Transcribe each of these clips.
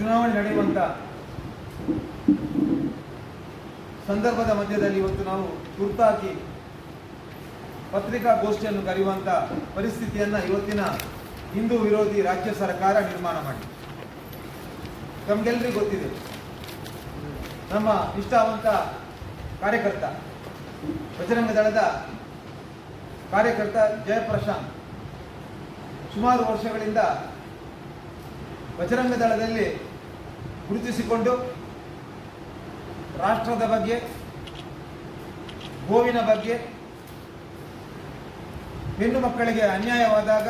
ಚುನಾವಣೆ ನಡೆಯುವಂತ ಸಂದರ್ಭದ ಮಧ್ಯದಲ್ಲಿ ಇವತ್ತು ನಾವು ತುರ್ತಾಗಿ ಪತ್ರಿಕಾಗೋಷ್ಠಿಯನ್ನು ಕರೆಯುವಂತ ಪರಿಸ್ಥಿತಿಯನ್ನ ಇವತ್ತಿನ ಹಿಂದೂ ವಿರೋಧಿ ರಾಜ್ಯ ಸರ್ಕಾರ ನಿರ್ಮಾಣ ಮಾಡಿ ತಮ್ಗೆಲ್ರಿಗೂ ಗೊತ್ತಿದೆ. ನಮ್ಮ ನಿಷ್ಠಾವಂತ ಕಾರ್ಯಕರ್ತ, ಬಜರಂಗ ದಳದ ಕಾರ್ಯಕರ್ತ ಜಯಪ್ರಶಾಂತ್ ಸುಮಾರು ವರ್ಷಗಳಿಂದ ಬಜರಂಗ ದಳದಲ್ಲಿ ಗುರುತಿಸಿಕೊಂಡು ರಾಷ್ಟ್ರದ ಬಗ್ಗೆ, ಗೋವಿನ ಬಗ್ಗೆ ಹೆಣ್ಣು ಮಕ್ಕಳಿಗೆ ಅನ್ಯಾಯವಾದಾಗ,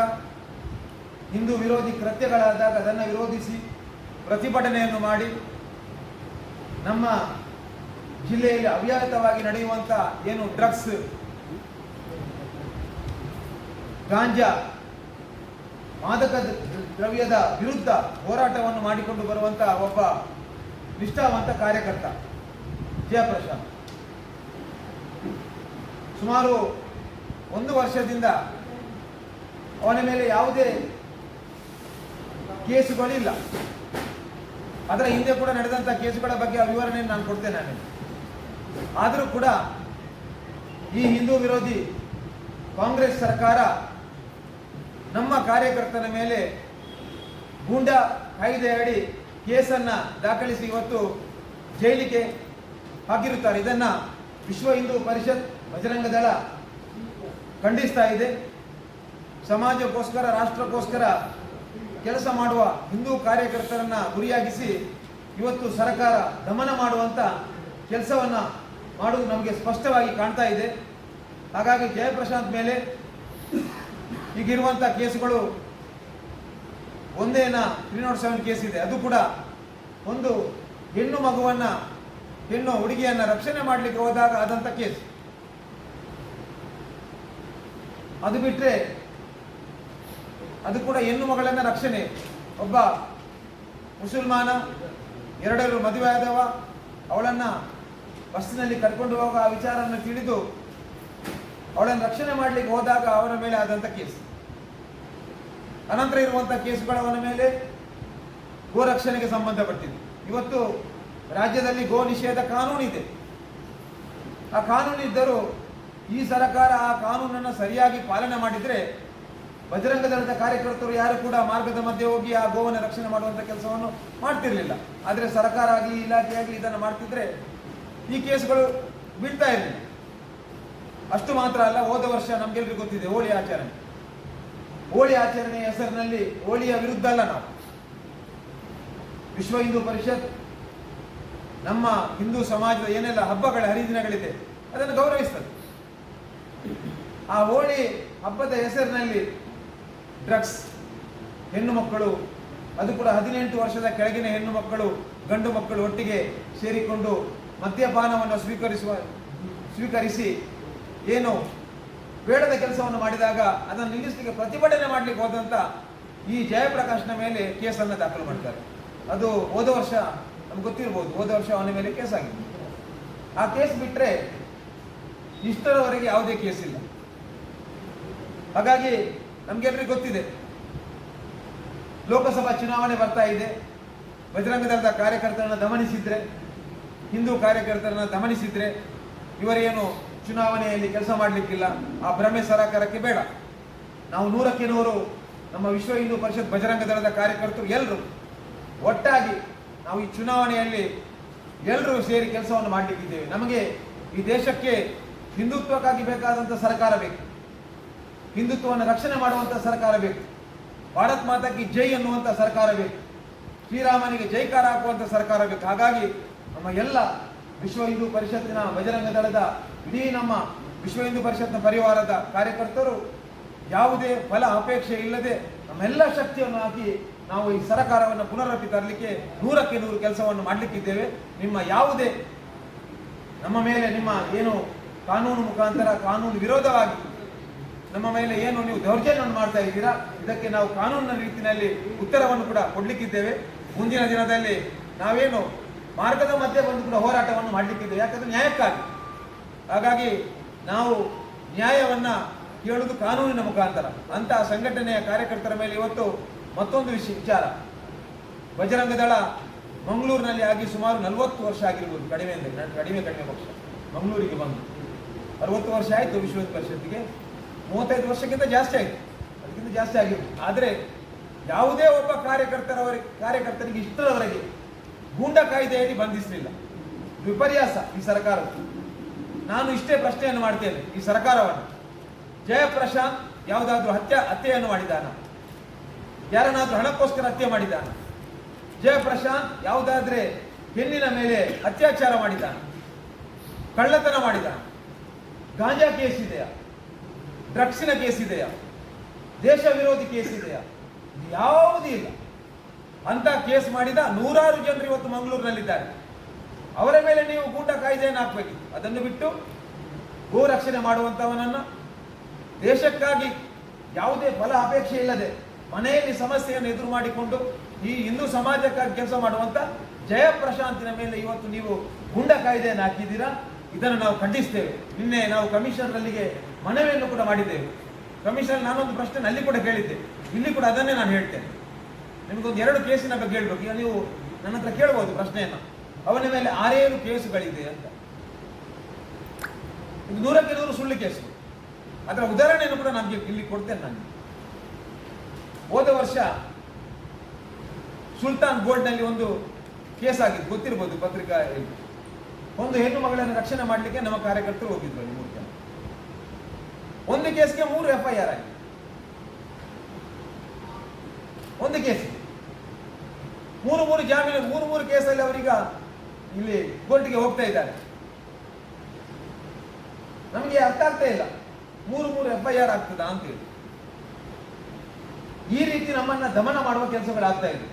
ಹಿಂದೂ ವಿರೋಧಿ ಕೃತ್ಯಗಳಾದಾಗ ಅದನ್ನು ವಿರೋಧಿಸಿ ಪ್ರತಿಭಟನೆಯನ್ನು ಮಾಡಿ ನಮ್ಮ ಜಿಲ್ಲೆಯಲ್ಲಿ ಅವ್ಯಾಹತವಾಗಿ ನಡೆಯುವಂಥ ಏನು ಡ್ರಗ್ಸ್, ಗಾಂಜಾ, ಮಾದಕ ದ್ರವ್ಯದ ವಿರುದ್ಧ ಹೋರಾಟವನ್ನು ಮಾಡಿಕೊಂಡು ಬರುವಂತಹ ಒಬ್ಬ ನಿಷ್ಠಾವಂತ ಕಾರ್ಯಕರ್ತ ಜಯಪ್ರಶಾಂತ್ ಸುಮಾರು ಒಂದು ವರ್ಷದಿಂದ ಅವನ ಮೇಲೆ ಯಾವುದೇ ಕೇಸುಗಳಿಲ್ಲ. ಅದರ ಹಿಂದೆ ಕೂಡ ನಡೆದಂಥ ಕೇಸುಗಳ ಬಗ್ಗೆ ವಿವರಣೆಯನ್ನು ನಾನು ಕೊಡ್ತೇನೆ ನಾನು ಆದರೂ ಕೂಡ ಈ ಹಿಂದೂ ವಿರೋಧಿ ಕಾಂಗ್ರೆಸ್ ಸರ್ಕಾರ ನಮ್ಮ ಕಾರ್ಯಕರ್ತನ ಮೇಲೆ ಗೂಂಡಾ ಕಾಯ್ದೆ ಅಡಿ ಕೇಸನ್ನ ದಾಖಲಿಸಿ ಇವತ್ತು ಜೈಲಿಗೆ ಹಾಕಿರುತ್ತಾರೆ. ಇದನ್ನು ವಿಶ್ವ ಹಿಂದೂ ಪರಿಷತ್ ಬಜರಂಗ ದಳ ಖಂಡಿಸ್ತಾ ಇದೆ. ಸಮಾಜಕ್ಕೋಸ್ಕರ, ರಾಷ್ಟ್ರಕ್ಕೋಸ್ಕರ ಕೆಲಸ ಮಾಡುವ ಹಿಂದೂ ಕಾರ್ಯಕರ್ತರನ್ನು ಗುರಿಯಾಗಿಸಿ ಇವತ್ತು ಸರ್ಕಾರ ದಮನ ಮಾಡುವಂಥ ಕೆಲಸವನ್ನು ಮಾಡುವುದು ನಮಗೆ ಸ್ಪಷ್ಟವಾಗಿ ಕಾಣ್ತಾ ಇದೆ. ಹಾಗಾಗಿ ಜಯಪ್ರಶಾಂತ್ ಮೇಲೆ ಈಗಿರುವಂಥ ಕೇಸುಗಳು ಒಂದೇನ ತ್ರೀ ನಾಟ್ ಸೆವೆನ್ ಕೇಸ್ ಇದೆ. ಅದು ಕೂಡ ಒಂದು ಹೆಣ್ಣು ಮಗುವನ್ನ, ಹೆಣ್ಣು ಹುಡುಗಿಯನ್ನ ರಕ್ಷಣೆ ಮಾಡಲಿಕ್ಕೆ ಹೋದಾಗ ಆದಂಥ ಕೇಸ್ ಅದು ಬಿಟ್ಟರೆ ಅದು ಕೂಡ ಹೆಣ್ಣು ಮಗಳನ್ನ ರಕ್ಷಣೆ. ಒಬ್ಬ ಮುಸಲ್ಮಾನ ಎರಡರು ಮದುವೆ ಆದವ, ಅವಳನ್ನ ಬಸ್ಸಿನಲ್ಲಿ ಕರ್ಕೊಂಡು ಹೋಗುವ ಆ ವಿಚಾರವನ್ನು ತಿಳಿದು ಅವಳನ್ನು ರಕ್ಷಣೆ ಮಾಡಲಿಕ್ಕೆ ಹೋದಾಗ ಅವರ ಮೇಲೆ ಆದಂತ ಕೇಸ್ ಅನಂತರ ಇರುವಂತಹ ಕೇಸುಗಳ ಮೇಲೆ ಗೋ ರಕ್ಷಣೆಗೆ ಸಂಬಂಧಪಟ್ಟಿದೆ ಇವತ್ತು ರಾಜ್ಯದಲ್ಲಿ ಗೋ ನಿಷೇಧ ಕಾನೂನಿದೆ ಆ ಕಾನೂನು ಇದ್ದರೂ ಈ ಸರ್ಕಾರ ಆ ಕಾನೂನನ್ನು ಸರಿಯಾಗಿ ಪಾಲನೆ ಮಾಡಿದ್ರೆ ಬಜರಂಗ ದಳದ ಕಾರ್ಯಕರ್ತರು ಯಾರು ಕೂಡ ಮಾರ್ಗದ ಮಧ್ಯೆ ಹೋಗಿ ಆ ಗೋವನ್ನು ರಕ್ಷಣೆ ಮಾಡುವಂಥ ಕೆಲಸವನ್ನು ಮಾಡ್ತಿರಲಿಲ್ಲ. ಆದರೆ ಸರ್ಕಾರ ಆಗಲಿ, ಇಲಾಖೆ ಆಗಲಿ ಇದನ್ನು ಮಾಡ್ತಿದ್ರೆ ಈ ಕೇಸುಗಳು ಬೀಳ್ತಾ ಇರಲಿಲ್ಲ. ಅಷ್ಟು ಮಾತ್ರ ಅಲ್ಲ, ಹೋದ ವರ್ಷ ನಮಗೆಲ್ಲರಿಗೂ ಗೊತ್ತಿದೆ, ಹೋಳಿ ಆಚರಣೆ. ಹೋಳಿ ಆಚರಣೆಯ ಹೆಸರಿನಲ್ಲಿ ಹೋಳಿಯ ವಿರುದ್ಧ ಅಲ್ಲ ನಾವು. ವಿಶ್ವ ಹಿಂದೂ ಪರಿಷತ್, ನಮ್ಮ ಹಿಂದೂ ಸಮಾಜದ ಏನೆಲ್ಲ ಹಬ್ಬಗಳ ಹರಿದಿನಗಳಿದೆ, ಅದನ್ನು ಗೌರವಿಸ್ತದೆ. ಆ ಹೋಳಿ ಹಬ್ಬದ ಹೆಸರಿನಲ್ಲಿ ಡ್ರಗ್ಸ್, ಹೆಣ್ಣು ಮಕ್ಕಳು, ಅದು ಕೂಡ ಹದಿನೆಂಟು ವರ್ಷದ ಕೆಳಗಿನ ಹೆಣ್ಣು ಮಕ್ಕಳು, ಗಂಡು ಮಕ್ಕಳು ಒಟ್ಟಿಗೆ ಸೇರಿಕೊಂಡು ಮದ್ಯಪಾನವನ್ನು ಸ್ವೀಕರಿಸುವ, ಸ್ವೀಕರಿಸಿ ಏನು ಬೇಡದ ಕೆಲಸವನ್ನು ಮಾಡಿದಾಗ ಅದನ್ನು ನಿಲ್ಲಿಸಲಿಕ್ಕೆ ಪ್ರತಿಭಟನೆ ಮಾಡಲಿಕ್ಕೆ ಹೋದಂತ ಈ ಜಯಪ್ರಕಾಶ್ನ ಮೇಲೆ ಕೇಸನ್ನು ದಾಖಲು ಮಾಡ್ತಾರೆ. ಅದು ಹೋದ ವರ್ಷ ನಮ್ಗೆ ಗೊತ್ತಿರ್ಬೋದು, ಹೋದ ವರ್ಷ ಅವನ ಮೇಲೆ ಕೇಸ್ ಆಗಿದೆ ಆ ಕೇಸ್ ಬಿಟ್ಟರೆ ಇಷ್ಟರವರೆಗೆ ಯಾವುದೇ ಕೇಸ್ ಇಲ್ಲ. ಹಾಗಾಗಿ ನಮ್ಗೆಲ್ರಿಗೂ ಗೊತ್ತಿದೆ. ಲೋಕಸಭಾ ಚುನಾವಣೆ ಬರ್ತಾ ಇದೆ. ಬಜರಂಗ ದಳದ ಕಾರ್ಯಕರ್ತರನ್ನ ದಮನಿಸಿದ್ರೆ, ಹಿಂದೂ ಕಾರ್ಯಕರ್ತರನ್ನ ದಮನಿಸಿದ್ರೆ ಇವರೇನು ಚುನಾವಣೆಯಲ್ಲಿ ಕೆಲಸ ಮಾಡಲಿಕ್ಕಿಲ್ಲ. ಆ ಭ್ರಮೆ ಸರಕಾರಕ್ಕೆ ಬೇಡ. ನಾವು ನೂರಕ್ಕೆ ನೂರು ನಮ್ಮ ವಿಶ್ವ ಹಿಂದೂ ಪರಿಷತ್ ಬಜರಂಗ ದಳದ ಕಾರ್ಯಕರ್ತರು ಎಲ್ಲರೂ ಒಟ್ಟಾಗಿ ನಾವು ಈ ಚುನಾವಣೆಯಲ್ಲಿ ಎಲ್ಲರೂ ಸೇರಿ ಕೆಲಸವನ್ನು ಮಾಡಲಿಕ್ಕಿದ್ದೇವೆ. ನಮಗೆ ಈ ದೇಶಕ್ಕೆ ಹಿಂದುತ್ವಕ್ಕಾಗಿ ಬೇಕಾದಂಥ ಸರ್ಕಾರ ಬೇಕು. ಹಿಂದುತ್ವವನ್ನು ರಕ್ಷಣೆ ಮಾಡುವಂಥ ಸರ್ಕಾರ ಬೇಕು. ಭಾರತ್ ಮಾತಾಕಿ ಜೈ ಅನ್ನುವಂಥ ಸರ್ಕಾರ ಬೇಕು. ಶ್ರೀರಾಮನಿಗೆ ಜೈಕಾರ ಹಾಕುವಂಥ ಸರ್ಕಾರ ಬೇಕು. ಹಾಗಾಗಿ ನಮ್ಮ ಎಲ್ಲ ವಿಶ್ವ ಹಿಂದೂ ಪರಿಷತ್ತಿನ ಬಜರಂಗ ದಳದ ಇಡೀ ನಮ್ಮ ವಿಶ್ವ ಹಿಂದೂ ಪರಿಷತ್ನ ಪರಿವಾರದ ಕಾರ್ಯಕರ್ತರು ಯಾವುದೇ ಫಲ ಅಪೇಕ್ಷೆ ಇಲ್ಲದೆ ನಮ್ಮೆಲ್ಲ ಶಕ್ತಿಯನ್ನು ಹಾಕಿ ನಾವು ಈ ಸರಕಾರವನ್ನು ಪುನರಪಿ ತರಲಿಕ್ಕೆ ನೂರಕ್ಕೆ ನೂರು ಕೆಲಸವನ್ನು ಮಾಡಲಿಕ್ಕಿದ್ದೇವೆ. ನಿಮ್ಮ ಯಾವುದೇ ನಮ್ಮ ಮೇಲೆ ನಿಮ್ಮ ಏನು ಕಾನೂನು ಮುಖಾಂತರ ಕಾನೂನು ವಿರೋಧವಾಗಿ ನಮ್ಮ ಮೇಲೆ ಏನು ನೀವು ದೌರ್ಜನ್ಯವನ್ನು ಮಾಡ್ತಾ ಇದ್ದೀರಾ, ಇದಕ್ಕೆ ನಾವು ಕಾನೂನಿನ ರೀತಿಯಲ್ಲಿ ಉತ್ತರವನ್ನು ಕೂಡ ಕೊಡಲಿಕ್ಕಿದ್ದೇವೆ. ಮುಂದಿನ ದಿನದಲ್ಲಿ ನಾವೇನು ಮಾರ್ಗದ ಮಧ್ಯೆ ಬಂದು ಕೂಡ ಹೋರಾಟವನ್ನು ಮಾಡಲಿಕ್ಕಿದೆ. ಯಾಕಂದ್ರೆ ನ್ಯಾಯಕ್ಕಾಗಿ. ಹಾಗಾಗಿ ನಾವು ನ್ಯಾಯವನ್ನ ಕೇಳುವುದು ಕಾನೂನಿನ ಮುಖಾಂತರ. ಅಂತಹ ಸಂಘಟನೆಯ ಕಾರ್ಯಕರ್ತರ ಮೇಲೆ ಇವತ್ತು ಮತ್ತೊಂದು ವಿಷಯ ವಿಚಾರ. ಬಜರಂಗ ದಳ ಮಂಗಳೂರಿನಲ್ಲಿ ಆಗಿ ಸುಮಾರು ನಲವತ್ತು ವರ್ಷ ಆಗಿರ್ಬೋದು. ಕಡಿಮೆ ಅಂದರೆ ಕಡಿಮೆ ಕಡಿಮೆ ಪಕ್ಷ. ಮಂಗಳೂರಿಗೆ ಬಂದು. ಅರವತ್ತು ವರ್ಷ ಆಯಿತು ವಿಶ್ವ ಪರಿಷತ್ತಿಗೆ. ಮೂವತ್ತೈದು ವರ್ಷಕ್ಕಿಂತ ಜಾಸ್ತಿ ಆಯಿತು. ಅದಕ್ಕಿಂತ ಜಾಸ್ತಿ ಆಗಿರ್ಬೋದು. ಆದರೆ ಯಾವುದೇ ಒಬ್ಬ ಕಾರ್ಯಕರ್ತರವರಿಗೆ ಕಾರ್ಯಕರ್ತರಿಗೆ ಇಷ್ಟರವರೆಗೆ ಗೂಂಡ ಕಾಯ್ದೆಯಲ್ಲಿ ಬಂಧಿಸಲಿಲ್ಲ. ವಿಪರ್ಯಾಸ ಈ ಸರ್ಕಾರ ನಾನು ಇಷ್ಟೇ ಪ್ರಶ್ನೆಯನ್ನು ಮಾಡ್ತೇನೆ ಈ ಸರ್ಕಾರವನ್ನು. ಜಯಪ್ರಶಾಂತ್ ಯಾವುದಾದ್ರೂ ಹತ್ಯೆ, ಹತ್ಯೆಯನ್ನು ಮಾಡಿದಾನ ಯಾರನ್ನಾದ್ರೂ ಹಣಕ್ಕೋಸ್ಕರ ಹತ್ಯೆ ಮಾಡಿದಾನ ಜಯಪ್ರಶಾಂತ್ ಯಾವುದಾದ್ರೆ ಹೆಣ್ಣಿನ ಮೇಲೆ ಅತ್ಯಾಚಾರ ಮಾಡಿದಾನ ಕಳ್ಳತನ ಮಾಡಿದಾನ ಗಾಂಜಾ ಕೇಸ್ ಇದೆಯಾ? ಡ್ರಗ್ಸಿನ ಕೇಸ್ ಇದೆಯಾ? ದೇಶ ವಿರೋಧಿ ಕೇಸ್ ಇದೆಯಾ? ಯಾವುದೂ ಇಲ್ಲ. ಅಂತ ಕೇಸ್ ಮಾಡಿದ ನೂರಾರು ಜನರು ಇವತ್ತು ಮಂಗಳೂರಿನಲ್ಲಿದ್ದಾರೆ. ಅವರ ಮೇಲೆ ನೀವು ಗೂಂಡ ಕಾಯ್ದೆಯನ್ನು ಹಾಕಬೇಕಿತ್ತು ಅದನ್ನು ಬಿಟ್ಟು ಗೋ ರಕ್ಷಣೆ ಮಾಡುವಂತವನನ್ನ ದೇಶಕ್ಕಾಗಿ ಯಾವುದೇ ಫಲ ಅಪೇಕ್ಷೆ ಇಲ್ಲದೆ ಮನೆಯಲ್ಲಿ ಸಮಸ್ಯೆಯನ್ನು ಎದುರು ಮಾಡಿಕೊಂಡು ಈ ಹಿಂದೂ ಸಮಾಜಕ್ಕಾಗಿ ಕೆಲಸ ಮಾಡುವಂತ ಜಯಪ್ರಶಾಂತಿನ ಮೇಲೆ ಇವತ್ತು ನೀವು ಗುಂಡ ಕಾಯ್ದೆಯನ್ನು ಹಾಕಿದ್ದೀರಾ? ಇದನ್ನು ನಾವು ಖಂಡಿಸ್ತೇವೆ. ನಿನ್ನೆ ನಾವು ಕಮಿಷನರಲ್ಲಿಗೆ ಮನವಿಯನ್ನು ಕೂಡ ಮಾಡಿದ್ದೇವೆ. ಕಮಿಷನರ್ ನಾನೊಂದು ಪ್ರಶ್ನೆ ಅಲ್ಲಿ ಕೂಡ ಕೇಳಿದ್ದೆ. ಇಲ್ಲಿ ಕೂಡ ಅದನ್ನೇ ನಾನು ಹೇಳ್ತೇನೆ. ನಿಮಗೊಂದು ಎರಡು ಕೇಸಿನ ಬಗ್ಗೆ ಹೇಳ್ಬೇಕು. ಈಗ ನೀವು ನನ್ನ ಹತ್ರ ಕೇಳ್ಬೋದು ಪ್ರಶ್ನೆಯನ್ನು. ಅವನ ಮೇಲೆ ಆರೇಳು ಕೇಸುಗಳಿದೆ ಅಂತ. ಇದು ನೂರಕ್ಕೆ ನೂರು ಸುಳ್ಳು ಕೇಸು. ಅದರ ಉದಾಹರಣೆಯನ್ನು ಕೂಡ ನಮಗೆ ಇಲ್ಲಿ ಕೊಡ್ತೇನೆ ನಾನು. ಹೋದ ವರ್ಷ ಸುಲ್ತಾನ್ ಬೋರ್ಡ್ನಲ್ಲಿ ಒಂದು ಕೇಸ್ ಆಗಿತ್ತು ಗೊತ್ತಿರ್ಬೋದು ಪತ್ರಿಕಾ. ಒಂದು ಹೆಣ್ಣು ಮಗಳನ್ನು ರಕ್ಷಣೆ ಮಾಡಲಿಕ್ಕೆ ನಮ್ಮ ಕಾರ್ಯಕರ್ತರು ಹೋಗಿದ್ರು ಮೂರು ಜನ ಒಂದು ಕೇಸ್ಗೆ ಮೂರು ಎಫ್ ಐ ಆರ್ ಆಗಿದೆ. ಒಂದು ಕೇಸ್. ಮೂರು ಮೂರು ಜಾಮೀನು, ಮೂರು ಮೂರು ಕೇಸಲ್ಲಿ ಅವರೀಗ ಇಲ್ಲಿ ಕೋರ್ಟ್ಗೆ ಹೋಗ್ತಾ ಇದ್ದಾರೆ. ನಮಗೆ ಅರ್ಥ ಆಗ್ತಾ ಇಲ್ಲ. ಮೂರು ಮೂರು ಎಫ್ ಐ ಆರ್ ಆಗ್ತದಾ ಅಂತೇಳಿ ಈ ರೀತಿ ನಮ್ಮನ್ನ ದಮನ ಮಾಡುವ ಕೆಲಸಗಳಾಗ್ತಾ ಇದೆ.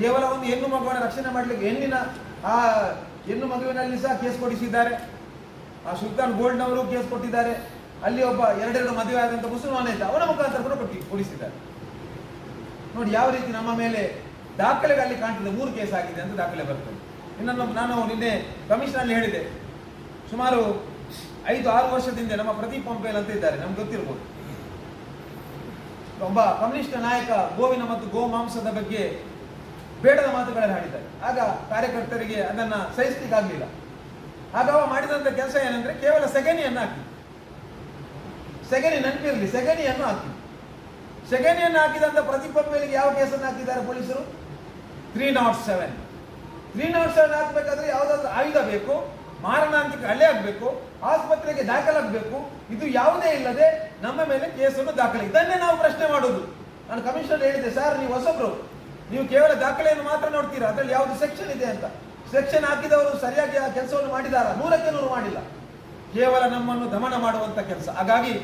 ಕೇವಲ ಒಂದು ಹೆಣ್ಣು ಮಗುವನ್ನು ರಕ್ಷಣೆ ಮಾಡಲಿಕ್ಕೆ ಹೆಣ್ಣಿನ ಆ ಹೆಣ್ಣು ಮಗುವಿನಲ್ಲಿ ಸಹ ಕೇಸ್ ಕೊಡಿಸಿದ್ದಾರೆ. ಆ ಸುಲ್ತಾನ್ ಗೋಲ್ಡ್ನವರು ಕೇಸ್ ಕೊಟ್ಟಿದ್ದಾರೆ. ಅಲ್ಲಿ ಒಬ್ಬ ಎರಡೆರಡು ಮದುವೆ ಆದಂತ ಮುಸಲ್ಮಾನ ಇದ್ದ ಅವನ ಮುಖಾಂತರ ಕೂಡ ಕೊಟ್ಟಿ ಕೊಡಿಸಿದ್ದಾರೆ. ನೋಡಿ ಯಾವ ರೀತಿ ನಮ್ಮ ಮೇಲೆ ದಾಖಲೆಗಳಲ್ಲಿ ಕಾಣ್ತದೆ ಮೂರು ಕೇಸ್ ಆಗಿದೆ ಅಂತ ದಾಖಲೆ ಬರ್ತದೆ. ಇನ್ನೊಂದು ನಾನು ನಿನ್ನೆ ಕಮಿಷನಲ್ಲಿ ಹೇಳಿದೆ. ಸುಮಾರು ಐದು, ಆರು ವರ್ಷದಿಂದ ನಮ್ಮ ಪ್ರತಿ ಪಂಪೇಲ್ ಅಂತ ಇದ್ದಾರೆ, ನಮ್ಗೆ ಗೊತ್ತಿರ್ಬೋದು. ಒಬ್ಬ ಕಮ್ಯುನಿಸ್ಟ್ ನಾಯಕ ಗೋವಿನ ಮತ್ತು ಗೋ ಮಾಂಸದ ಬಗ್ಗೆ ಬೇಡದ ಮಾತುಗಳನ್ನು ಹಾಡಿದ್ದಾರೆ ಆಗ ಕಾರ್ಯಕರ್ತರಿಗೆ ಅದನ್ನ ಸಹಿಸಲಿಕ್ಕಾಗಲಿಲ್ಲ ಆಗ ಅವ ಮಾಡಿದಂತ ಕೆಲಸ ಏನಂದ್ರೆ ಕೇವಲ ಸೆಗಣಿಯನ್ನು ಹಾಕಿ. ಸೆಗಣಿ ನೆನಪಿರಲಿ, ಸೆಗಣಿಯನ್ನು ಹಾಕಿ. ಸೆಗಣಿಯನ್ನು ಹಾಕಿದಂತ ಪ್ರದೀಪ ಮೇಲೆ ಯಾವ ಕೇಸನ್ನು ಹಾಕಿದ್ದಾರೆ ಪೊಲೀಸರು? Three naught seven. Three naught seven ಹಾಕಬೇಕಾದ್ರೆ ಯಾವುದಾದ್ರೂ ಆಯುಧ ಬೇಕು, ಮಾರಣಾಂತಿಕ ಹಲ್ಲೆ ಆಗಬೇಕು, ಆಸ್ಪತ್ರೆಗೆ ದಾಖಲಾಗಬೇಕು, ಇದು ಯಾವುದೇ ಇಲ್ಲದೆ ನಮ್ಮ ಮೇಲೆ ಕೇಸನ್ನು ದಾಖಲೆ ಇದನ್ನೇ ನಾವು ಪ್ರಶ್ನೆ ಮಾಡೋದು. ನಾನು ಕಮಿಷನರ್ ಹೇಳಿದೆ, ಸರ್, ನೀವು ಹೊಸಬ್ರು, ನೀವು ಕೇವಲ ದಾಖಲೆಯನ್ನು ಮಾತ್ರ ನೋಡ್ತೀರಾ? ಅದರಲ್ಲಿ ಯಾವುದು ಸೆಕ್ಷನ್ ಇದೆ ಅಂತ? ಸೆಕ್ಷನ್ ಹಾಕಿದವರು ಸರಿಯಾಗಿ ಆ ಕೆಲಸವನ್ನು ಮಾಡಿದಾರ? ನೂರಕ್ಕೆ ನೂರು ಮಾಡಿಲ್ಲ. ಕೇವಲ ನಮ್ಮನ್ನು ದಮನ ಮಾಡುವಂತ ಕೆಲಸ. ಹಾಗಾಗಿ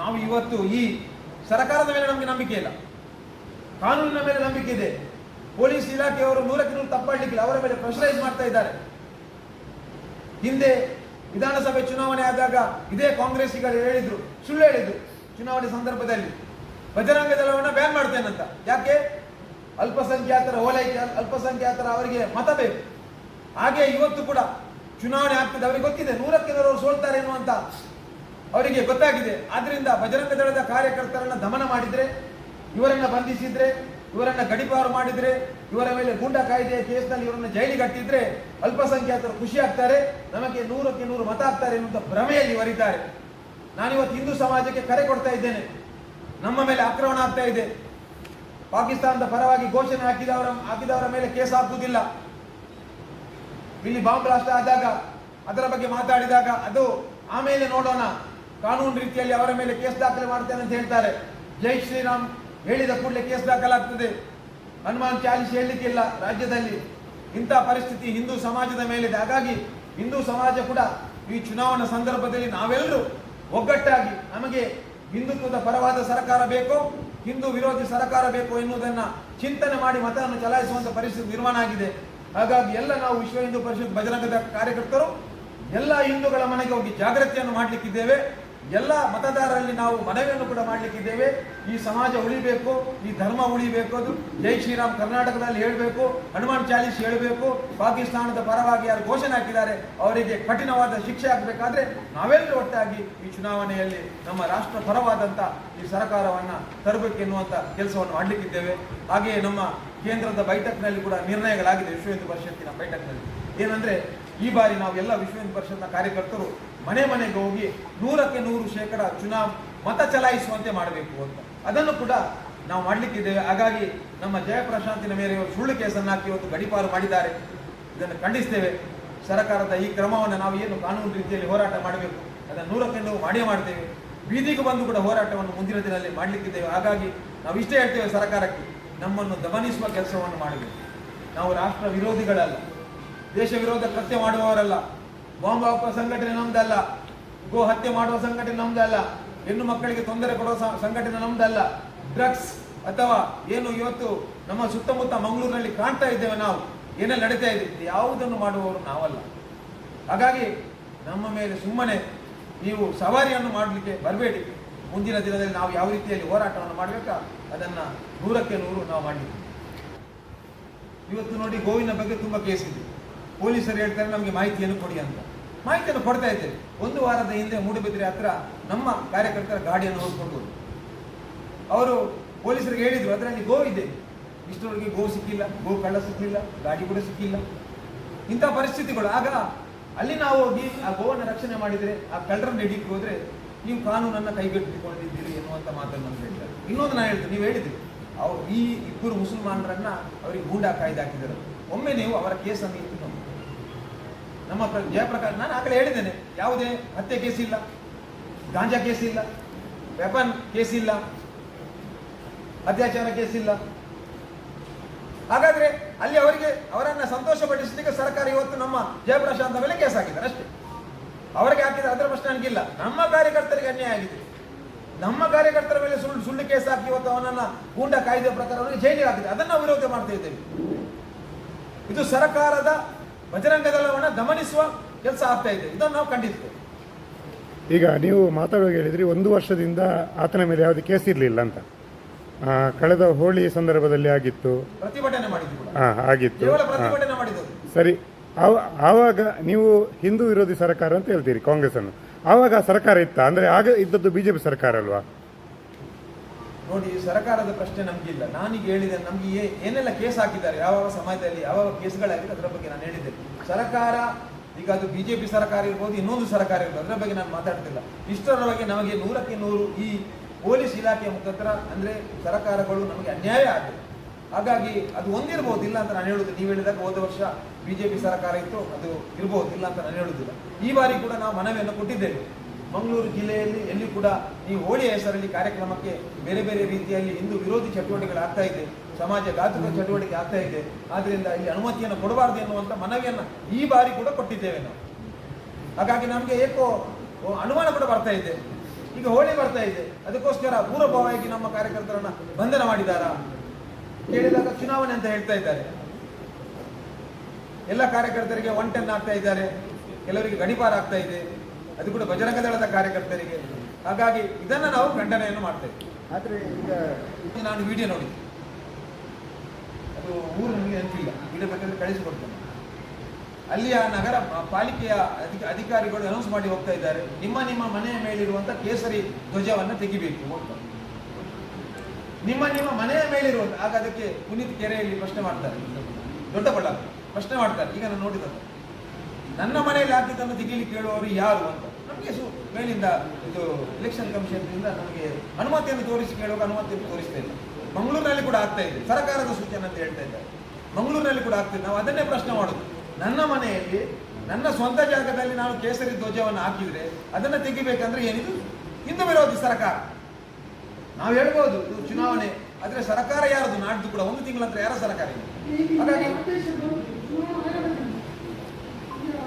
ನಾವು ಇವತ್ತು ಈ ಸರ್ಕಾರದ ಮೇಲೆ ನಮಗೆ ನಂಬಿಕೆ ಇಲ್ಲ. ಕಾನೂನಿನ ಮೇಲೆ ನಂಬಿಕೆ ಇದೆ. ಪೊಲೀಸ್ ಇಲಾಖೆಯವರು ನೂರಕ್ಕೆ ನೂರು ತಪ್ಪಾಡ್ಲಿಕ್ಕಿಲ್ಲ ಅವರ ಮೇಲೆ ಪ್ರೆಷರೈಸ್ ಮಾಡ್ತಾ ಇದ್ದಾರೆ. ಹಿಂದೆ ವಿಧಾನಸಭೆ ಚುನಾವಣೆ ಆದಾಗ ಇದೇ ಕಾಂಗ್ರೆಸ್ಸಿಗರು ಹೇಳಿದ್ರು, ಸುಳ್ಳು ಹೇಳಿದ್ರು ಚುನಾವಣೆ ಸಂದರ್ಭದಲ್ಲಿ. ಬಜರಂಗ ದಳವನ್ನ ಬ್ಯಾನ್ ಮಾಡ್ತೇನಂತ ಯಾಕೆ? ಅಲ್ಪಸಂಖ್ಯಾತರ ಓಲೈಕೆ ಅಲ್ಪಸಂಖ್ಯಾತರ ಅವರಿಗೆ ಮತ ಬೇಕು. ಹಾಗೆ ಇವತ್ತು ಕೂಡ ಚುನಾವಣೆ ಆಗ್ತದೆ. ಅವರಿಗೆ ಗೊತ್ತಿದೆ, ನೂರಕ್ಕೆ ನೂರವರು ಸೋಲ್ತಾರೆ ಎನ್ನುವಂತ ಅವರಿಗೆ ಗೊತ್ತಾಗಿದೆ. ಆದ್ರಿಂದ ಬಜರಂಗ ದಳದ ಕಾರ್ಯಕರ್ತರನ್ನ ದಮನ ಮಾಡಿದ್ರೆ, ಇವರನ್ನ ಬಂಧಿಸಿದ್ರೆ, ಇವರನ್ನ ಗಡಿಪಾರು ಮಾಡಿದ್ರೆ, ಇವರ ಮೇಲೆ ಗೂಂಡಾ ಕಾಯ್ದೆಯ ಕೇಸ್ನಲ್ಲಿ ಇವರನ್ನ ಜೈಲಿಗೆ ಕಟ್ಟಿದ್ರೆ ಅಲ್ಪಸಂಖ್ಯಾತರು ಖುಷಿ ಆಗ್ತಾರೆ, ನಮಗೆ ನೂರಕ್ಕೆ ನೂರು ಮತ ಆಗ್ತಾರೆ ಎನ್ನುವಂತ ಭ್ರಮೆಯಲ್ಲಿ ಇವರಿದ್ದಾರೆ. ನಾನಿವತ್ತು ಹಿಂದೂ ಸಮಾಜಕ್ಕೆ ಕರೆ ಕೊಡ್ತಾ ಇದ್ದೇನೆ. ನಮ್ಮ ಮೇಲೆ ಆಕ್ರಮಣ ಆಗ್ತಾ ಇದೆ. ಪಾಕಿಸ್ತಾನದ ಪರವಾಗಿ ಘೋಷಣೆ ಹಾಕಿದವರ ಹಾಕಿದವರ ಮೇಲೆ ಕೇಸ್ ಹಾಕುವುದಿಲ್ಲ. ಇಲ್ಲಿ ಬಾಂಬ್ ಬ್ಲಾಸ್ಟ್ ಆದಾಗ, ಅದರ ಬಗ್ಗೆ ಮಾತಾಡಿದಾಗ ಅದು ಆಮೇಲೆ ನೋಡೋಣ. ಕಾನೂನು ರೀತಿಯಲ್ಲಿ ಅವರ ಮೇಲೆ ಕೇಸ್ ದಾಖಲೆ ಮಾಡ್ತೇನೆ ಅಂತ ಹೇಳ್ತಾರೆ. ಜೈ ಶ್ರೀರಾಮ್ ಹೇಳಿದ ಕೂಡಲೇ ಕೇಸ್ ದಾಖಲಾಗ್ತದೆ. ಹನುಮಾನ್ ಚಾಲಿಸ್ ಹೇಳಲಿಕ್ಕಿಲ್ಲ ರಾಜ್ಯದಲ್ಲಿ. ಇಂಥ ಪರಿಸ್ಥಿತಿ ಹಿಂದೂ ಸಮಾಜದ ಮೇಲಿದೆ. ಹಾಗಾಗಿ ಹಿಂದೂ ಸಮಾಜ ಕೂಡ ಈ ಚುನಾವಣಾ ಸಂದರ್ಭದಲ್ಲಿ ನಾವೆಲ್ಲರೂ ಒಗ್ಗಟ್ಟಾಗಿ ನಮಗೆ ಹಿಂದುತ್ವದ ಪರವಾದ ಸರ್ಕಾರ ಬೇಕು, ಹಿಂದೂ ವಿರೋಧಿ ಸರ್ಕಾರ ಬೇಕು ಎನ್ನುವುದನ್ನು ಚಿಂತನೆ ಮಾಡಿ ಮತವನ್ನು ಚಲಾಯಿಸುವಂತ ಪರಿಸ್ಥಿತಿ ನಿರ್ಮಾಣ ಆಗಿದೆ. ಹಾಗಾಗಿ ಎಲ್ಲ ನಾವು ವಿಶ್ವ ಹಿಂದೂ ಪರಿಷತ್ ಭಜರಂಗದ ಕಾರ್ಯಕರ್ತರು, ಎಲ್ಲ ಹಿಂದೂಗಳ ಮನೆಗೆ ಹೋಗಿ ಜಾಗೃತಿಯನ್ನು ಮಾಡಲಿಕ್ಕಿದ್ದೇವೆ. ಎಲ್ಲ ಮತದಾರರಲ್ಲಿ ನಾವು ಮನವಿಯನ್ನು ಕೂಡ ಮಾಡಲಿಕ್ಕಿದ್ದೇವೆ. ಈ ಸಮಾಜ ಉಳಿಬೇಕು, ಈ ಧರ್ಮ ಉಳಿಬೇಕು, ಅದು ಜೈ ಶ್ರೀರಾಮ್ ಕರ್ನಾಟಕದಲ್ಲಿ ಹೇಳಬೇಕು, ಹನುಮಾನ್ ಚಾಲೀಸ್ ಹೇಳಬೇಕು, ಪಾಕಿಸ್ತಾನದ ಪರವಾಗಿ ಯಾರು ಘೋಷಣೆ ಹಾಕಿದ್ದಾರೆ, ಅವರಿಗೆ ಕಠಿಣವಾದ ಶಿಕ್ಷೆ ಆಗಬೇಕಾದ್ರೆ ನಾವೆಲ್ಲರೂ ಒಟ್ಟಾಗಿ ಈ ಚುನಾವಣೆಯಲ್ಲಿ ನಮ್ಮ ರಾಷ್ಟ್ರ ಪರವಾದಂಥ ಈ ಸರ್ಕಾರವನ್ನ ತರಬೇಕೆನ್ನುವಂಥ ಕೆಲಸವನ್ನು ಮಾಡಲಿಕ್ಕಿದ್ದೇವೆ. ಹಾಗೆಯೇ ನಮ್ಮ ಕೇಂದ್ರದ ಬೈಠಕ್ನಲ್ಲಿ ಕೂಡ ನಿರ್ಣಯಗಳಾಗಿದೆ ವಿಶ್ವ ಹಿಂದೂ ಪರಿಷತ್ತಿನ ಬೈಠಕ್ನಲ್ಲಿ. ಏನಂದ್ರೆ ಈ ಬಾರಿ ನಾವು ಎಲ್ಲ ವಿಶ್ವ ಹಿಂದೂ ಪರಿಷತ್ನ ಕಾರ್ಯಕರ್ತರು ಮನೆ ಮನೆಗೆ ಹೋಗಿ ನೂರಕ್ಕೆ ನೂರು ಶೇಕಡ ಚುನಾವ್ ಮತ ಚಲಾಯಿಸುವಂತೆ ಮಾಡಬೇಕು ಅಂತ. ಅದನ್ನು ಕೂಡ ನಾವು ಮಾಡಲಿಕ್ಕಿದ್ದೇವೆ. ಹಾಗಾಗಿ ನಮ್ಮ ಜಯಪ್ರಶಾಂತಿನ ಮೇರೆಯವರು ಸುಳ್ಳು ಕೇಸನ್ನು ಹಾಕಿ ಇವತ್ತು ಗಡಿಪಾರು ಮಾಡಿದ್ದಾರೆ. ಇದನ್ನು ಖಂಡಿಸ್ತೇವೆ. ಸರ್ಕಾರದ ಈ ಕ್ರಮವನ್ನು ನಾವು ಏನು ಕಾನೂನು ರೀತಿಯಲ್ಲಿ ಹೋರಾಟ ಮಾಡಬೇಕು, ಅದನ್ನು ನೂರಕ್ಕೆ ನೂರು ಮಾಡೇ ಮಾಡ್ತೇವೆ. ಬೀದಿಗೆ ಬಂದು ಕೂಡ ಹೋರಾಟವನ್ನು ಮುಂದಿನ ದಿನದಲ್ಲಿ ಮಾಡಲಿಕ್ಕಿದ್ದೇವೆ. ಹಾಗಾಗಿ ನಾವು ಇಷ್ಟೇ ಹೇಳ್ತೇವೆ ಸರ್ಕಾರಕ್ಕೆ, ನಮ್ಮನ್ನು ದಮನಿಸುವ ಕೆಲಸವನ್ನು ಮಾಡಬೇಕು. ನಾವು ರಾಷ್ಟ್ರ ವಿರೋಧಿಗಳಲ್ಲ, ದೇಶ ವಿರೋಧ ಕೃತ್ಯ ಮಾಡುವವರಲ್ಲ. ಬಾಂಬ್ ಹಾಕುವ ಸಂಘಟನೆ ನಮ್ದಲ್ಲ ಗೋ ಹತ್ಯೆ ಮಾಡುವ ಸಂಘಟನೆ ನಮ್ದಲ್ಲ ಹೆಣ್ಣು ಮಕ್ಕಳಿಗೆ ತೊಂದರೆ ಕೊಡುವ ಸಂಘಟನೆ ನಮ್ದಲ್ಲ ಡ್ರಗ್ಸ್ ಅಥವಾ ಏನು ಇವತ್ತು ನಮ್ಮ ಸುತ್ತಮುತ್ತ ಮಂಗಳೂರಿನಲ್ಲಿ ಕಾಣ್ತಾ ಇದ್ದೇವೆ ನಾವು. ಏನೇ ನಡೀತಾ ಇದೆ? ಯಾವುದನ್ನು ಮಾಡುವವರು ನಾವಲ್ಲ. ಹಾಗಾಗಿ ನಮ್ಮ ಮೇಲೆ ಸುಮ್ಮನೆ ನೀವು ಸವಾರಿಯನ್ನು ಮಾಡಲಿಕ್ಕೆ ಬರಬೇಡಿ. ಮುಂದಿನ ದಿನದಲ್ಲಿ ನಾವು ಯಾವ ರೀತಿಯಲ್ಲಿ ಹೋರಾಟವನ್ನು ಮಾಡಬೇಕಾ? ಅದನ್ನು ನೂರಕ್ಕೆ ನೂರು ನಾವು ಮಾಡಲಿಕ್ಕೆ ಇವತ್ತು ನೋಡಿ ಗೋವಿನ ಬಗ್ಗೆ ತುಂಬ ಕೇಸ್ ಇದೆ. ಪೊಲೀಸರು ಹೇಳ್ತಾರೆ, ನಮಗೆ ಮಾಹಿತಿಯನ್ನು ಕೊಡಿ ಅಂತ. ಮಾಹಿತಿಯನ್ನು ಕೊಡ್ತಾ ಇದ್ದೇವೆ ಒಂದು ವಾರದ ಹಿಂದೆ ಮೂಡಿಬಿದ್ರೆ ಹತ್ರ ನಮ್ಮ ಕಾರ್ಯಕರ್ತರ ಗಾಡಿಯನ್ನು ಹೋಗ್ಕೊಂಡು ಅವರು ಪೊಲೀಸರಿಗೆ ಹೇಳಿದ್ರು, ಅದರಲ್ಲಿ ಗೋ ಇದೆ. ಇಷ್ಟರವರೆಗೆ ಗೋ ಸಿಕ್ಕಿಲ್ಲ, ಗೋ ಕಳ್ಳ ಸಿಕ್ಕಿಲ್ಲ ಗಾಡಿ ಕೂಡ ಸಿಕ್ಕಿಲ್ಲ. ಇಂಥ ಪರಿಸ್ಥಿತಿಗಳು. ಆಗ ಅಲ್ಲಿ ನಾವು ಹೋಗಿ ಆ ಗೋವನ್ನು ರಕ್ಷಣೆ ಮಾಡಿದರೆ, ಆ ಕಳ್ಳರನ್ನು ಹಿಡಿಕ್ಕೆ ಹೋದರೆ ನೀವು ಕಾನೂನನ್ನು ಕೈಗೆಟ್ಟುಕೊಂಡಿದ್ದೀರಿ ಎನ್ನುವಂಥ ಮಾತನ್ನು ಹೇಳಿದ್ದಾರೆ ಇನ್ನೊಂದು ನಾನು ಹೇಳ್ತೇನೆ, ನೀವು ಹೇಳಿದ್ರಿ. ಅವ್ರು ಈ ಇಬ್ಬರು ಮುಸಲ್ಮಾನರನ್ನು ಅವರಿಗೆ ಗೂಂಡಾ ಕಾಯ್ದೆ ಹಾಕಿದ್ದಾರೆ. ಒಮ್ಮೆ ನೀವು ಅವರ ಕೇಸನ್ನು ನಮ್ಮ ಪ್ರ- ಜಯಪ್ರಕಾಶ್ ನಾನು ಆಗಲೇ ಹೇಳಿದ್ದೇನೆ. ಯಾವುದೇ ಹತ್ಯೆ ಕೇಸ್ ಇಲ್ಲ, ಗಾಂಜಾ ಕೇಸ್ ಇಲ್ಲ ವೆಪನ್ ಕೇಸ್ ಇಲ್ಲ, ಅತ್ಯಾಚಾರ ಕೇಸ್ ಇಲ್ಲ. ಹಾಗಾದ್ರೆ ಅಲ್ಲಿ ಅವರಿಗೆ ಅವರನ್ನ ಸಂತೋಷ ಪಡಿಸಲಿಕ್ಕೆ ಸರ್ಕಾರ ಇವತ್ತು ನಮ್ಮ ಜಯಪ್ರಶಾಂತ ಮೇಲೆ ಕೇಸ್ ಹಾಕಿದ್ದಾರೆ ಅಷ್ಟೇ. ಅವರಿಗೆ ಹಾಕಿದ್ರೆ ಅದರ ಪ್ರಶ್ನೆ ನನಗಿಲ್ಲ ನಮ್ಮ ಕಾರ್ಯಕರ್ತರಿಗೆ ಅನ್ಯಾಯ ಆಗಿದೆ. ನಮ್ಮ ಕಾರ್ಯಕರ್ತರ ಮೇಲೆ ಸುಳ್ಳು ಸುಳ್ಳು ಕೇಸ್ ಹಾಕಿ ಇವತ್ತು ಅವನನ್ನ ಗೂಂಡ ಕಾಯ್ದೆ ಪ್ರಕಾರ ಅವರಿಗೆ ಜೈಲಿಗೆ ಹಾಕಿದೆ ಅದನ್ನ ವಿರೋಧ ಮಾಡ್ತಾ ಇದ್ದೇವೆ. ಇದು ಸರ್ಕಾರದ ಬಜರಂಗ ದಳವನ್ನು ದಮನಿಸುವ ಕೆಲಸ ಆಗ್ತಾ ಇದೆ. ಇದನ್ನು ನಾವು ಖಂಡಿಸ್ತೇವೆ ಈಗ ನೀವು ಮಾತಾಡುವಾಗ ಹೇಳಿದ್ರಿ ಒಂದು ವರ್ಷದಿಂದ ಆತನ ಮೇಲೆ ಯಾವುದೇ ಕೇಸ್ ಇರಲಿಲ್ಲ ಅಂತ. ಕಳೆದ ಹೋಳಿ ಸಂದರ್ಭದಲ್ಲಿ ಆಗಿತ್ತು. ಪ್ರತಿಭಟನೆ ಹಾ ಆಗಿತ್ತು. ಕೇವಲ ಪ್ರತಿಭಟನೆ ಮಾಡಿದ್ದು ಸರಿ. ಆವ- ಆವಾಗ ನೀವು ಹಿಂದೂ ವಿರೋಧಿ ಸರ್ಕಾರ ಅಂತ ಹೇಳ್ತೀರಿ ಕಾಂಗ್ರೆಸ್ ಅನ್ನು ಆವಾಗ ಸರ್ಕಾರ ಇತ್ತ? ಅಂದ್ರೆ ಆಗ ಇದ್ದದ್ದು ಬಿಜೆಪಿ ಸರ್ಕಾರ ಅಲ್ವಾ? ನೋಡಿ, ಸರ್ಕಾರದ ಪ್ರಶ್ನೆ ನಮ್ಗಿಲ್ಲ. ನಾನೀಗ ಹೇಳಿದೆ, ನಮ್ಗೆ ಏನೆಲ್ಲ ಕೇಸ್ ಹಾಕಿದ್ದಾರೆ ಯಾವ ಸಮಯದಲ್ಲಿ ಯಾವ ಕೇಸ್ಗಳಾಗಿದೆ ಅದರ ಬಗ್ಗೆ ನಾನು ಹೇಳಿದ್ದೆ. ಸರ್ಕಾರ, ಈಗ ಅದು ಬಿಜೆಪಿ ಸರ್ಕಾರ ಇರ್ಬೋದು, ಇನ್ನೊಂದು ಸರ್ಕಾರ ಇರ್ಬೋದು, ಅದರ ಬಗ್ಗೆ ನಾನು ಮಾತಾಡ್ತಿಲ್ಲ. ಇಷ್ಟರ ಬಗ್ಗೆ ನಮಗೆ ನೂರಕ್ಕೆ ನೂರು ಈ ಪೊಲೀಸ್ ಇಲಾಖೆಯ ಮುಖಾಂತರ, ಅಂದ್ರೆ ಸರ್ಕಾರಗಳು ನಮಗೆ ಅನ್ಯಾಯ ಆಗಿದೆ. ಹಾಗಾಗಿ ಅದು ಒಂದಿರ್ಬೋದು, ಇಲ್ಲ ಅಂತ ನಾನು ಹೇಳುದು. ನೀವು ಹೇಳಿದಾಗ ಹೋದ ವರ್ಷ ಬಿಜೆಪಿ ಸರ್ಕಾರ ಇತ್ತು, ಅದು ಇರ್ಬೋದು, ಇಲ್ಲ ಅಂತ ನಾನು ಹೇಳುದಿಲ್ಲ. ಈ ಬಾರಿ ಕೂಡ ನಾವು ಮನವಿಯನ್ನು ಕೊಟ್ಟಿದ್ದೇವೆ. ಮಂಗಳೂರು ಜಿಲ್ಲೆಯಲ್ಲಿ ಎಲ್ಲಿ ಕೂಡ ಈ ಹೋಳಿಯ ಹೆಸರಲ್ಲಿ ಕಾರ್ಯಕ್ರಮಕ್ಕೆ ಬೇರೆ ಬೇರೆ ರೀತಿಯಲ್ಲಿ ಹಿಂದೂ ವಿರೋಧಿ ಚಟುವಟಿಕೆಗಳು ಆಗ್ತಾ ಇದೆ, ಸಮಾಜ ಘಾತುಕ ಚಟುವಟಿಕೆ ಆಗ್ತಾ ಇದೆ. ಆದ್ದರಿಂದ ಇಲ್ಲಿ ಅನುಮತಿಯನ್ನು ಕೊಡಬಾರದು ಎನ್ನುವಂತ ಮನವಿಯನ್ನ ಈ ಬಾರಿ ಕೂಡ ಕೊಟ್ಟಿದ್ದೇವೆ ನಾವು. ಹಾಗಾಗಿ ನಮಗೆ ಏಕೋ ಅನುಮಾನ ಕೂಡ ಬರ್ತಾ ಇದೆ. ಈಗ ಹೋಳಿ ಬರ್ತಾ ಇದೆ. ಅದಕ್ಕೋಸ್ಕರ ಪೂರ್ವಭಾವವಾಗಿ ನಮ್ಮ ಕಾರ್ಯಕರ್ತರನ್ನ ಬಂಧನ ಮಾಡಿದಾರಾ? ಕೇಳಿದಾಗ ಚುನಾವಣೆ ಅಂತ ಹೇಳ್ತಾ ಇದ್ದಾರೆ. ಎಲ್ಲ ಕಾರ್ಯಕರ್ತರಿಗೆ ಒನ್ ಟೆನ್ ಆಗ್ತಾ ಇದ್ದಾರೆ. ಕೆಲವರಿಗೆ ಗಡಿಪಾರ ಆಗ್ತಾ ಇದೆ. ಅದು ಕೂಡ ಬಜರಂಗ ದಳದ ಕಾರ್ಯಕರ್ತರಿಗೆ. ಹಾಗಾಗಿ ಇದನ್ನ ನಾವು ಖಂಡನೆಯನ್ನು ಮಾಡ್ತೇವೆ. ಆದ್ರೆ ಈಗ ನಾನು ವಿಡಿಯೋ ನೋಡಿ ಅದು ಊರು ನನಗೆ ನೆನಪಿಲ್ಲ ವಿಡಿಯೋ ಬೇಕಾದ್ರೆ ಕಳಿಸಿಕೊಡ್ತೇನೆ. ಅಲ್ಲಿಯ ನಗರ ಪಾಲಿಕೆಯ ಅಧಿಕ ಅಧಿಕಾರಿಗಳು ಅನೌನ್ಸ್ ಮಾಡಿ ಹೋಗ್ತಾ ಇದ್ದಾರೆ. ನಿಮ್ಮ ನಿಮ್ಮ ಮನೆಯ ಮೇಲಿರುವಂತ ಕೇಸರಿ ಧ್ವಜವನ್ನು ತೆಗಿಬೇಕು ಅಂತ. ನಿಮ್ಮ ನಿಮ್ಮ ಮನೆಯ ಮೇಲಿರುವಂತ ಆಗ ಅದಕ್ಕೆ ಪುನೀತ್ ಕೆರೆಯಲ್ಲಿ ಪ್ರಶ್ನೆ ಮಾಡ್ತಾರೆ. ದೊಡ್ಡ ಬಳ್ಳಾಪುರ ಪ್ರಶ್ನೆ ಮಾಡ್ತಾರೆ. ಈಗ ನಾನು ನೋಡಿದಂತೆ ನನ್ನ ಮನೆಯಲ್ಲಿ ಹಾಕಿದ್ದನ್ನು ತೆಗೀಲಿಕ್ಕೆ ಕೇಳುವವರು ಯಾರು ಅಂತ. ನಮಗೆ ಸು ಮೇಲಿಂದ ಇದು ಎಲೆಕ್ಷನ್ ಕಮಿಷನ್ನಿಂದ ನಮಗೆ ಅನುಮತಿಯನ್ನು ತೋರಿಸಿ ಕೇಳುವಾಗ ಅನುಮತಿಯನ್ನು ತೋರಿಸ್ತಾ ಇಲ್ಲ. ಮಂಗಳೂರಿನಲ್ಲಿ ಕೂಡ ಆಗ್ತಾ ಇದೆ. ಸರ್ಕಾರದ ಸೂಚನೆ ಅಂತ ಹೇಳ್ತಾ ಇದ್ದಾರೆ. ಮಂಗಳೂರಿನಲ್ಲಿ ಕೂಡ ಆಗ್ತಿದೆ ನಾವು ಅದನ್ನೇ ಪ್ರಶ್ನೆ ಮಾಡೋದು. ನನ್ನ ಮನೆಯಲ್ಲಿ ನನ್ನ ಸ್ವಂತ ಜಾಗದಲ್ಲಿ ನಾನು ಕೇಸರಿ ಧ್ವಜವನ್ನು ಹಾಕಿದ್ರೆ ಅದನ್ನು ತೆಗಿಬೇಕಂದ್ರೆ ಏನಿದು? ಹಿಂದೂ ವಿರೋಧಿ ಸರ್ಕಾರ. ನಾವು ಹೇಳ್ಬೋದು ಇದು ಚುನಾವಣೆ. ಆದರೆ ಸರ್ಕಾರ ಯಾರದು? ನಾಡ್ದು ಕೂಡ ಒಂದು ತಿಂಗಳ ನಂತರ ಯಾರ ಸರ್ಕಾರ ಇದೆ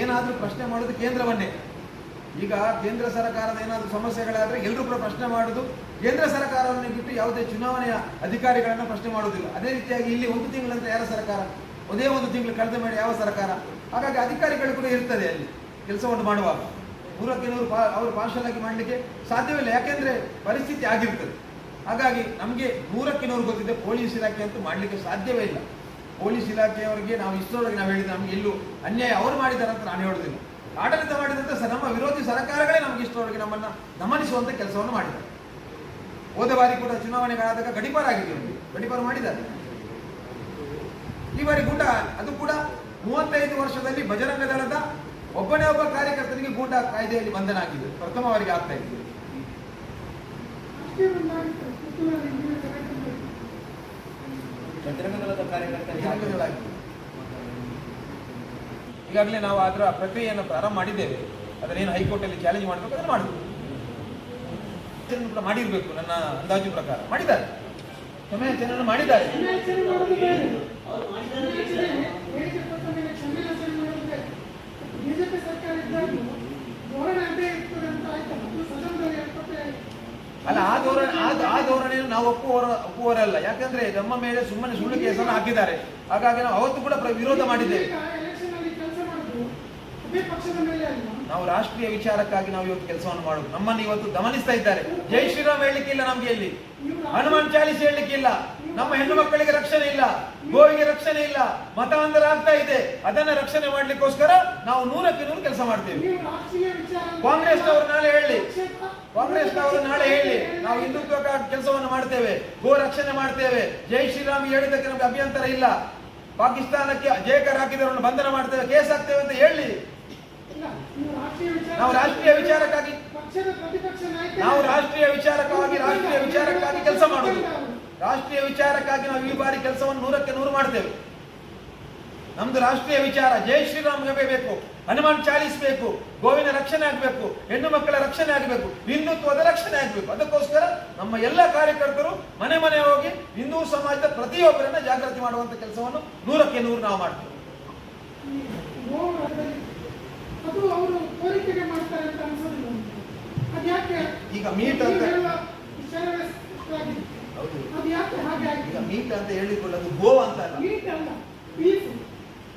ಏನಾದರೂ ಪ್ರಶ್ನೆ ಮಾಡೋದು ಕೇಂದ್ರವನ್ನೇ. ಈಗ ಕೇಂದ್ರ ಸರ್ಕಾರದ ಏನಾದರೂ ಸಮಸ್ಯೆಗಳಾದರೆ ಎಲ್ಲರೂ ಕೂಡ ಪ್ರಶ್ನೆ ಮಾಡೋದು. ಕೇಂದ್ರ ಸರ್ಕಾರವನ್ನು ಬಿಟ್ಟು ಯಾವುದೇ ಚುನಾವಣೆಯ ಅಧಿಕಾರಿಗಳನ್ನು ಪ್ರಶ್ನೆ ಮಾಡೋದಿಲ್ಲ. ಅದೇ ರೀತಿಯಾಗಿ ಇಲ್ಲಿ ಒಂದು ತಿಂಗಳಂತ ಯಾರ ಸರ್ಕಾರ? ಒಂದೇ ಒಂದು ತಿಂಗಳು ಕಳೆದ ಮೇಲೆ ಯಾವ ಸರ್ಕಾರ? ಹಾಗಾಗಿ ಅಧಿಕಾರಿಗಳು ಕೂಡ ಇರ್ತದೆ ಅಲ್ಲಿ ಕೆಲಸವನ್ನು ಮಾಡುವಾಗ. ನೂರಕ್ಕೆ ನೂರು ಪಾ ಅವರು ಪಾರ್ಷಲ್ ಆಗಿ ಮಾಡಲಿಕ್ಕೆ ಸಾಧ್ಯವಿಲ್ಲ ಯಾಕೆಂದ್ರೆ ಪರಿಸ್ಥಿತಿ ಆಗಿರ್ತದೆ. ಹಾಗಾಗಿ ನಮಗೆ ನೂರಕ್ಕೆ ನೂರು ಗೊತ್ತಿದೆ, ಪೊಲೀಸ್ ಇಲಾಖೆ ಅಂತೂ ಮಾಡಲಿಕ್ಕೆ ಸಾಧ್ಯವೇ ಇಲ್ಲ. ಪೊಲೀಸ್ ಇಲಾಖೆಯವರಿಗೆ ನಾವು ಇಷ್ಟರವರೆಗೆ ನಾವು ಹೇಳಿದ ನಮ್ಗೆ ಎಲ್ಲೂ ಅನ್ಯಾಯ ಅವರು ಮಾಡಿದ್ದಾರೆ ಅಂತ ನಾನು ಹೇಳೋದಿಲ್ಲ ಆಡಳಿತ ಮಾಡಿದಂತೆ ನಮ್ಮ ವಿರೋಧಿ ಸರ್ಕಾರಗಳೇ ನಮಗೆ ಇಷ್ಟರವರೆಗೆ ನಮ್ಮನ್ನ ದಮನಿಸುವಂತ ಕೆಲಸವನ್ನು ಮಾಡಿದ್ದಾರೆ. ಹೋದ ಬಾರಿ ಕೂಡ ಚುನಾವಣೆಗಳಾದಾಗ ಗಡಿಪಾರ ಆಗಿದೆ ಗಡಿಪಾರ ಮಾಡಿದ್ದಾರೆ. ಈ ಬಾರಿ ಗೂಟ, ಅದು ಕೂಡ ಮೂವತ್ತೈದು ವರ್ಷದಲ್ಲಿ ಭಜರಂಗ ದಳದ ಒಬ್ಬನೇ ಒಬ್ಬ ಕಾರ್ಯಕರ್ತನಿಗೆ ಗೂಟ ಕಾಯ್ದೆಯಲ್ಲಿ ಬಂಧನ ಆಗಿದೆ. ಪ್ರಥಮವಾಗಿ ಆಗ್ತಾ ಇದೆ ಬಜರಂಗದಳದ ಕಾರ್ಯಕರ್ತರಿಗೆ ಈಗಾಗಲೇ ನಾವು ಅದರ ಪ್ರಕ್ರಿಯೆಯನ್ನು ಪ್ರಾರಂಭ ಮಾಡಿದ್ದೇವೆ. ಅದನ್ನೇನು ಹೈಕೋರ್ಟಲ್ಲಿ ಚಾಲೆಂಜ್ ಮಾಡಬೇಕು, ಅದನ್ನು ಮಾಡಬೇಕು. ಕೂಡ ಮಾಡಿರಬೇಕು, ನನ್ನ ಅಂದಾಜು ಪ್ರಕಾರ. ಮಾಡಿದ್ದಾರೆ. ಸಮಯಾಚರಣೆ ಮಾಡಿದ್ದಾರೆ. ಬಿಜೆಪಿ ಮಾಡೋದು ಬೇರೆ. ಕ್ಷಮೆಯಾಚನೆ ಹೇಳಿಕೆ ಕೊಟ್ಟ ಮೇಲೆ ಕ್ಷಮೆಯಾಚನೆ ಮಾಡೋದು ಬೇರೆ. ಬಿಜೆಪಿ ಸರ್ಕಾರ ಇದ್ದಾಗಲೂ ಧೋರಣೆ ಅದೇ ಇರ್ತದೆ ಅಂತ ಆಯ್ತಲ್ಲ ಅದು ಸದನದಲ್ಲಿ ಹೇಳ್ಕೊಟ್ಟೆ ಅಲ್ಲ, ಆ ಧೋರಣೆ ಆ ಧೋರಣೆಯನ್ನು ನಾವು ಒಪ್ಪುವವರ ಒಪ್ಪುವವರಲ್ಲ. ಯಾಕಂದ್ರೆ ನಮ್ಮ ಮೇಲೆ ಸುಮ್ಮನೆ ಸುಳ್ಳು ಕೇಸನ್ನು ಹಾಕಿದ್ದಾರೆ. ಹಾಗಾಗಿ ನಾವು ಅವತ್ತು ಕೂಡ ವಿರೋಧ ಮಾಡಿದ್ದೇವೆ. ನಾವು ರಾಷ್ಟ್ರೀಯ ವಿಚಾರಕ್ಕಾಗಿ ನಾವು ಇವತ್ತು ಕೆಲಸವನ್ನು ಮಾಡುದು. ನಮ್ಮನ್ನು ಇವತ್ತು ಗಮನಿಸ್ತಾ ಇದ್ದಾರೆ. ಜೈ ಶ್ರೀರಾಮ್ ಹೇಳಲಿಕ್ಕಿಲ್ಲ ನಮ್ಗೆ ಇಲ್ಲಿ. ಹನುಮಾನ್ ಚಾಲಿಸ್ ಹೇಳಲಿಕ್ಕಿಲ್ಲ ನಮ್ಮ ಹೆಣ್ಣು ಮಕ್ಕಳಿಗೆ ರಕ್ಷಣೆ ಇಲ್ಲ. ಗೋವಿಗೆ ರಕ್ಷಣೆ ಇಲ್ಲ. ಮತಾಂತರ ಆಗ್ತಾ ಇದೆ. ಅದನ್ನ ರಕ್ಷಣೆ ಮಾಡ್ಲಿಕ್ಕೋಸ್ಕರ ನಾವು ನೂರಕ್ಕೆ ನೂರು ಕೆಲಸ ಮಾಡ್ತೇವೆ. ಕಾಂಗ್ರೆಸ್ ಅವರು ನಾಳೆ ಹೇಳಿ ಕಾಂಗ್ರೆಸ್ನವರು ನಾಳೆ ಹೇಳಿ ನಾವು ಹಿಂದುತ್ವಕ್ಕಾಗಿ ಕೆಲಸವನ್ನು ಮಾಡ್ತೇವೆ ಗೋ ರಕ್ಷಣೆ ಮಾಡ್ತೇವೆ ಜೈ ಶ್ರೀರಾಮ್ ಹೇಳಿದಕ್ಕೆ ನಮಗೆ ಅಭ್ಯಂತರ ಇಲ್ಲ. ಪಾಕಿಸ್ತಾನಕ್ಕೆ ಜೇಕರ್ ಹಾಕಿದವರನ್ನು ಬಂಧನ ಮಾಡ್ತೇವೆ ಕೇಸ್ ಹಾಕ್ತೇವೆ ಅಂತ ಹೇಳಿ. ನೀವು ರಾಷ್ಟ್ರೀಯ ವಿಚಾರಕ್ಕಾಗಿ ನಾವು ರಾಷ್ಟ್ರೀಯ ವಿಚಾರಕ್ಕಾಗಿ ರಾಷ್ಟ್ರೀಯ ವಿಚಾರಕ್ಕಾಗಿ ಕೆಲಸ ಮಾಡುವುದು. ರಾಷ್ಟ್ರೀಯ ವಿಚಾರಕ್ಕಾಗಿ ನಾವು ಈ ಬಾರಿ ಕೆಲಸವನ್ನು ನೂರಕ್ಕೆ ನೂರು ಮಾಡ್ತೇವೆ. ನಮ್ದು ರಾಷ್ಟ್ರೀಯ ವಿಚಾರ ಜೈ ಶ್ರೀರಾಮ್ ಬೇಕು ಹನುಮಾನ್ ಚಾಲಿಸ್ ಬೇಕು ಗೋವಿನ ರಕ್ಷಣೆ ಆಗಬೇಕು ಹೆಣ್ಣು ಮಕ್ಕಳ ರಕ್ಷಣೆ ಆಗಬೇಕು ಹಿಂದುತ್ವದ ರಕ್ಷಣೆ ಆಗಬೇಕು. ಅದಕ್ಕೋಸ್ಕರ ನಮ್ಮ ಎಲ್ಲ ಕಾರ್ಯಕರ್ತರು ಮನೆ ಮನೆ ಹೋಗಿ ಹಿಂದೂ ಸಮಾಜದ ಪ್ರತಿಯೊಬ್ಬರನ್ನ ಜಾಗೃತಿ ಮಾಡುವಂತ ಕೆಲಸವನ್ನು ನೂರಕ್ಕೆ ನೂರು ನಾವು ಮಾಡ್ತೇವೆ. ಈಗ ಮೀಟ್ ಅಂತ- ಈಗ ಮೀಟ್ ಅಂತ ಹೇಳಿಕೊಳ್ಳೋದು ಗೋ ಅಂತ ಅಲ್ಲ.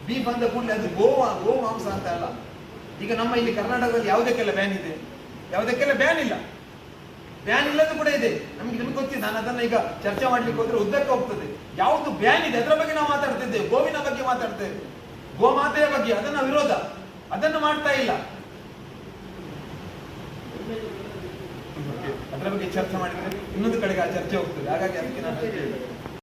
ಬೀಫ್ ಅಂದ ಕೂಡಲೇ ಅದು ಗೋವಾ ಗೋ ಮಾಂಸ ಅಂತ ಅಲ್ಲ. ಈಗ ನಮ್ಮ ಇಲ್ಲಿ ಕರ್ನಾಟಕದಲ್ಲಿ ಯಾವುದಕ್ಕೆಲ್ಲ ಬ್ಯಾನ್ ಇದೆ? ಯಾವುದಕ್ಕೆಲ್ಲ ಬ್ಯಾನ್ ಇಲ್ಲ. ಬ್ಯಾನ್ ಇಲ್ಲದ ಕೂಡ ಇದೆ. ನಮ್ಗೆ ನಿಮ್ಗೆ ಗೊತ್ತಿದೆ, ನಾನು ಅದನ್ನ ಈಗ ಚರ್ಚೆ ಮಾಡ್ಲಿಕ್ಕೆ ಹೋದ್ರೆ ಉದ್ದಕ್ಕೆ ಹೋಗ್ತದೆ. ಯಾವುದು ಬ್ಯಾನ್ ಇದೆ? ಅದರ ಬಗ್ಗೆ ನಾವು ಮಾತಾಡ್ತಿದ್ದೇವೆ ಗೋವಿನ ಬಗ್ಗೆ ಮಾತಾಡ್ತೇವೆ ಗೋಮಾತೆಯ ಬಗ್ಗೆ, ಅದನ್ನ ವಿರೋಧ. ಅದನ್ನು ಮಾಡ್ತಾ ಇಲ್ಲ. ಅದರ ಬಗ್ಗೆ ಚರ್ಚೆ ಮಾಡಿದ್ರೆ ಇನ್ನೊಂದು ಕಡೆಗೆ ಆ ಚರ್ಚೆ ಹೋಗ್ತದೆ. ಹಾಗಾಗಿ ಅದಕ್ಕೆ ನಾನು